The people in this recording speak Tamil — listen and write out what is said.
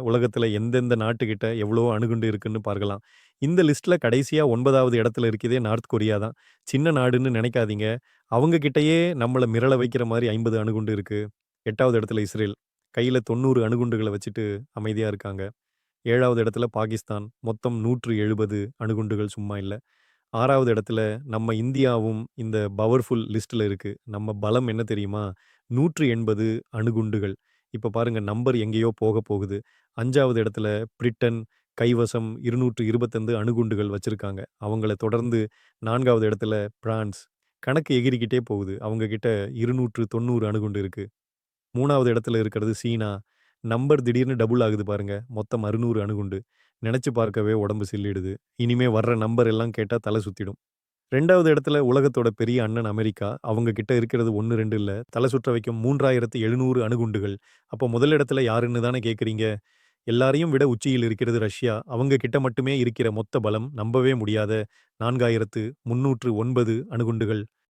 உலகத்தில் எந்தெந்த நாட்டுக்கிட்ட எவ்வளோ அணுகுண்டு இருக்குன்னு பார்க்கலாம். இந்த லிஸ்ட்டில் கடைசியாக ஒன்பதாவது இடத்துல இருக்கிறதே நார்த் கொரியா தான். சின்ன நாடுன்னு நினைக்காதீங்க அவங்க கிட்டயே மிரள வைக்கிற மாதிரி ஐம்பது அணுகுண்டு இருக்குது எட்டாவது இடத்துல இஸ்ரேல். கையில் தொண்ணூறு அணுகுண்டுகளை வச்சுட்டு அமைதியாக இருக்காங்க. ஏழாவது இடத்துல பாகிஸ்தான். மொத்தம் 170 அணுகுண்டுகள் சும்மா இல்லை ஆறாவது இடத்துல நம்ம இந்தியாவும் இந்த பவர்ஃபுல் லிஸ்ட்டில் இருக்குது நம்ம பலம் என்ன தெரியுமா? 180 அணுகுண்டுகள். இப்ப பாருங்க நம்பர் எங்கேயோ போக போகுது. அஞ்சாவது இடத்துல பிரிட்டன் கைவசம் 225 அணுகுண்டுகள் வச்சிருக்காங்க. அவங்கள தொடர்ந்து நான்காவது இடத்துல பிரான்ஸ். கணக்கு எகிறிக்கிட்டே போகுது. அவங்க கிட்ட 290 அணுகுண்டு இருக்கு. மூணாவது இடத்துல இருக்கிறது சீனா. நம்பர் திடீர்னு டபுள் ஆகுது பாருங்க. மொத்தம் 600 அணுகுண்டு. நினச்சி பார்க்கவே உடம்பு சில்லிடுது. இனிமே வர்ற நம்பர் எல்லாம் கேட்டா தலை சுத்திடும். ரெண்டாவது இடத்துல உலகத்தோட பெரிய அண்ணன் அமெரிக்கா. அவங்க கிட்ட இருக்கிறது ஒன்று ரெண்டு இல்லை தலை சுற்ற வைக்கும் 3700 அணுகுண்டுகள். அப்போ முதல் இடத்துல யாருன்னு தானே கேட்குறீங்க எல்லாரையும் விட உச்சியில் இருக்கிறது ரஷ்யா. அவங்க கிட்ட மட்டுமே இருக்கிற மொத்த பலம் நம்பவே முடியாத 4309 அணுகுண்டுகள்.